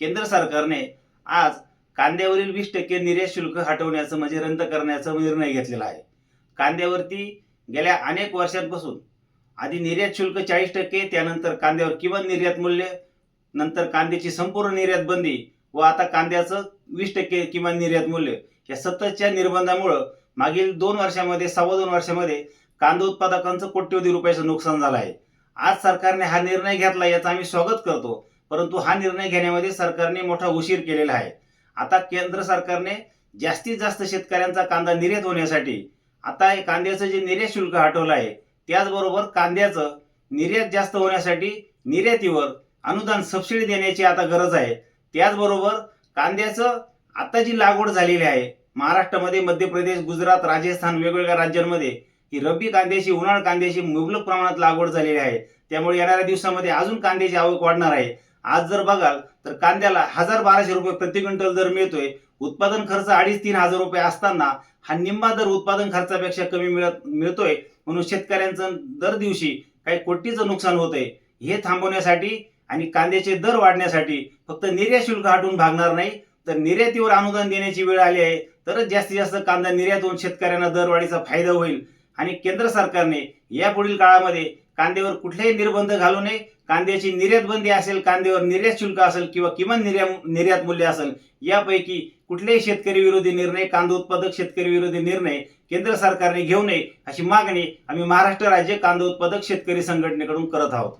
केंद्र सरकारने आज कांद्यावरील वीस टक्के निर्यात शुल्क हटवण्याचं म्हणजे रद्द करण्याचा निर्णय घेतलेला आहे. कांद्यावरती गेल्या अनेक वर्षांपासून आधी निर्यात शुल्क चाळीस टक्के त्यानंतर कांद्यावर किमान निर्यात मूल्य नंतर कांद्याची संपूर्ण निर्यात बंदी व आता कांद्याचं वीस टक्के किमान निर्यात मूल्य या सततच्या निर्बंधामुळं मागील दोन वर्षामध्ये सव्वा दोन वर्षामध्ये कांदा उत्पादकांचं कोट्यवधी रुपयाचं नुकसान झालं आहे. आज सरकारने हा निर्णय घेतला याचं आम्ही स्वागत करतो. परंतु हा निर्णय घेण्यामध्ये सरकारने मोठा उशीर केलेला आहे. आता केंद्र सरकारने जास्तीत जास्त शेतकऱ्यांचा कांदा निर्यात होण्यासाठी आता हे कांद्याचं जे निर्यात शुल्क हटवलं आहे त्याचबरोबर कांद्याचं निर्यात जास्त होण्यासाठी निर्यातीवर अनुदान सबसिडी देण्याची आता गरज आहे. त्याचबरोबर कांद्याचं आता जी लागवड झालेली आहे महाराष्ट्रामध्ये मध्य प्रदेश गुजरात राजस्थान वेगवेगळ्या राज्यांमध्ये ही रब्बी कांद्याची उन्हाळ कांद्याची मुबलक प्रमाणात लागवड झालेली आहे. त्यामुळे येणाऱ्या दिवसामध्ये अजून कांद्याची आवक वाढणार आहे. आज जर बघाल तर कांद्याला हजार बाराशे रुपये प्रति क्विंटल दर मिळतोय. उत्पादन खर्च अडीच तीन हजार रुपये असताना हा निम्मा दर उत्पादन खर्चापेक्षा कमी मिळत मिळतोय. म्हणून शेतकऱ्यांचं दर दिवशी काही कोटीचं नुकसान होतंय. हे थांबवण्यासाठी आणि कांद्याचे दर वाढण्यासाठी फक्त निर्यात शुल्क हटवून भागणार नाही. तर निर्यातीवर अनुदान देण्याची वेळ आली आहे. तरच जास्तीत जास्त कांदा निर्यात होऊन शेतकऱ्यांना दरवाढीचा फायदा होईल. आणि केंद्र सरकारने यापुढील काळामध्ये कांद्यावर कुठलेही निर्बंध घालू नये. कांद्याची निर्यात बंदी असेल कांद्यावर निर्यात शुल्क असेल किंवा किमान निर्यात निर्यात मूल्य असेल यापैकी कुठलेही शेतकरी विरोधी निर्णय कांदा उत्पादक शेतकरी विरोधी निर्णय केंद्र सरकारने घेऊ नये अशी मागणी आम्ही महाराष्ट्र राज्य कांदा उत्पादक शेतकरी संघटनेकडून करत आहोत.